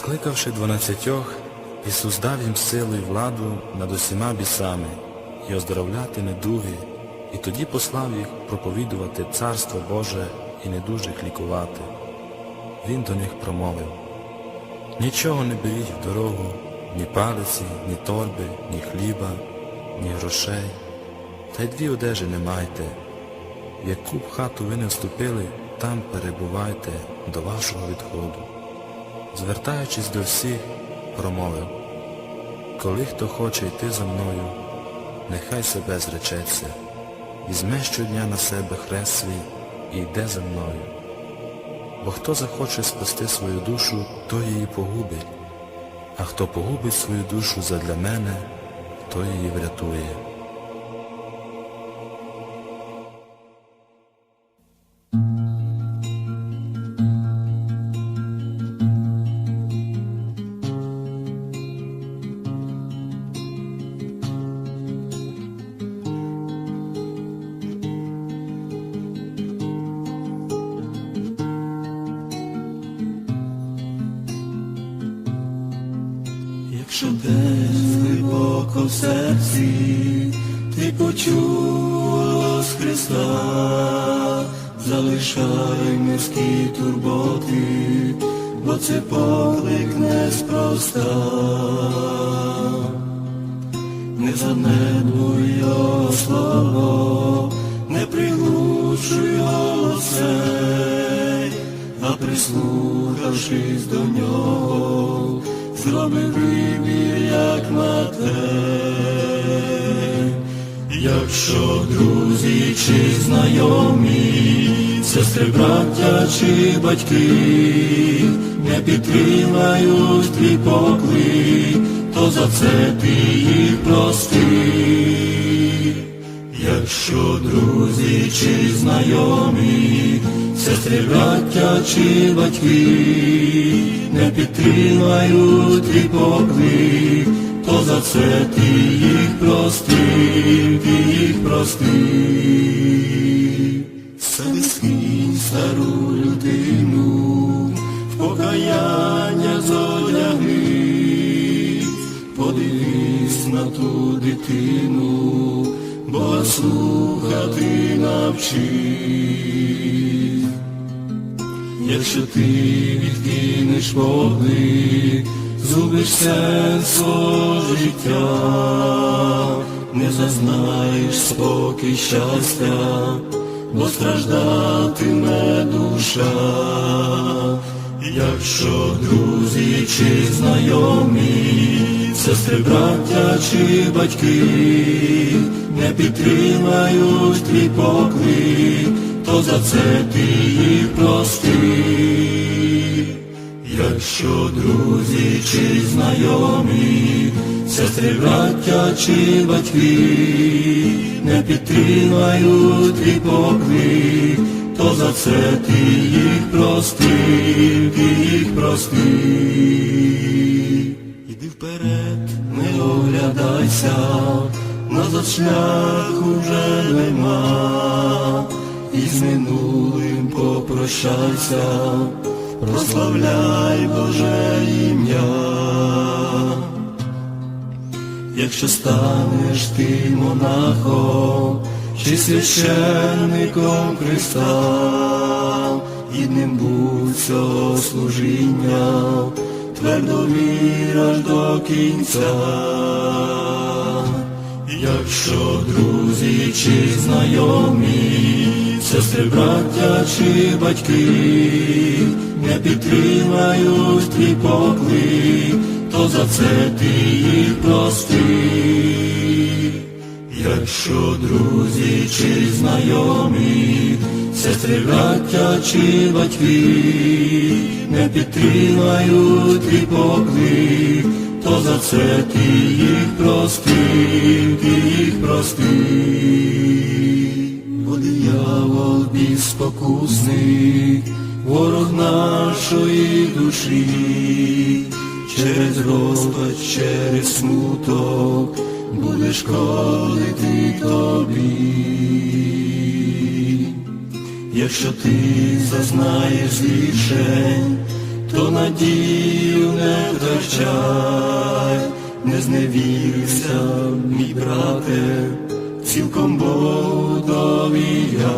Скликавши дванадцятьох, Ісус дав їм силу і владу над усіма бісами і оздоровляти недуги, і тоді послав їх проповідувати Царство Боже і недужих лікувати. Він до них промовив Нічого не беріть в дорогу, ні палиці, ні торби, ні хліба, ні грошей, та й дві одежі не майте. Яку б хату ви не вступили, там перебувайте до вашого відходу. Звертаючись до всіх, промовив, коли хто хоче йти за мною, нехай себе зречеться, візьме щодня на себе хрест свій і йде за мною. Бо хто захоче спасти свою душу, той її погубить, а хто погубить свою душу задля мене, той її врятує. Якщо десь глибоко в серці ти почула з Христа, залишай мирські турботи, бо це поклик неспроста. Не занедбуй його слово, не приглушуй голосей, а прислухавшись до нього, зроби вибір, як Матей. Якщо друзі чи знайомі, сестри, браття чи батьки не підтримають твій поклик, то за це ти їх прости. Якщо друзі чи знайомі, сестри, браття чи батьки не підтримають твій поклик, то за це ти їх прости, ти їх прости. Себе скинь стару людину, в покаяння зодяги, подивись на ту дитину, Бога слухати навчи. Якщо ти відкинеш поглик, зубиш сенсу життя, не зазнаєш спокій щастя, бо страждатиме душа. Якщо друзі чи знайомі, сестри, браття чи батьки не підтримають твій поклик, то за це ти їх прости. Якщо друзі чи знайомі, сестри, браття чи батьки не підтримають твій поклик, то за це ти їх прости, ти їх прости. Іди вперед, не оглядайся, назад шляху вже нема, і з минулим попрощайся, прославляй Боже ім'я. Якщо станеш ти монахом чи священником Христа, гідним будь цього служіння, твердо віраш до кінця. Якщо друзі чи знайомі, сестри, браття чи батьки не підтримають твій поклик, то за це ти їх прости. Якщо друзі чи знайомі, сестри, браття чи батьки не підтримають твій поклик, то за це ти їх прости, ти їх прости. Бо спокусник, ворог нашої душі, через розпач, через смуток буде шкодити тобі. Якщо ти зазнаєш зрішень, то надію не втрачай, не зневірся, мій брате, цілком Богу довіряй.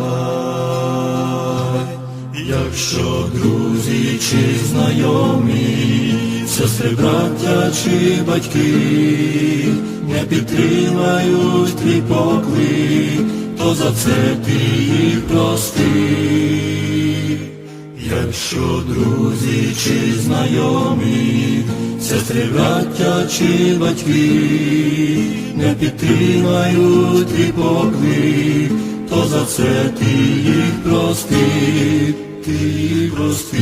Якщо друзі чи знайомі, сестри, браття чи батьки не підтримають твій поклик, то за це ти їх прости. Якщо друзі чи знайомі, сестри, браття чи батьки не підтримають твій поклик, то за це ти їх прости, ти їх прости.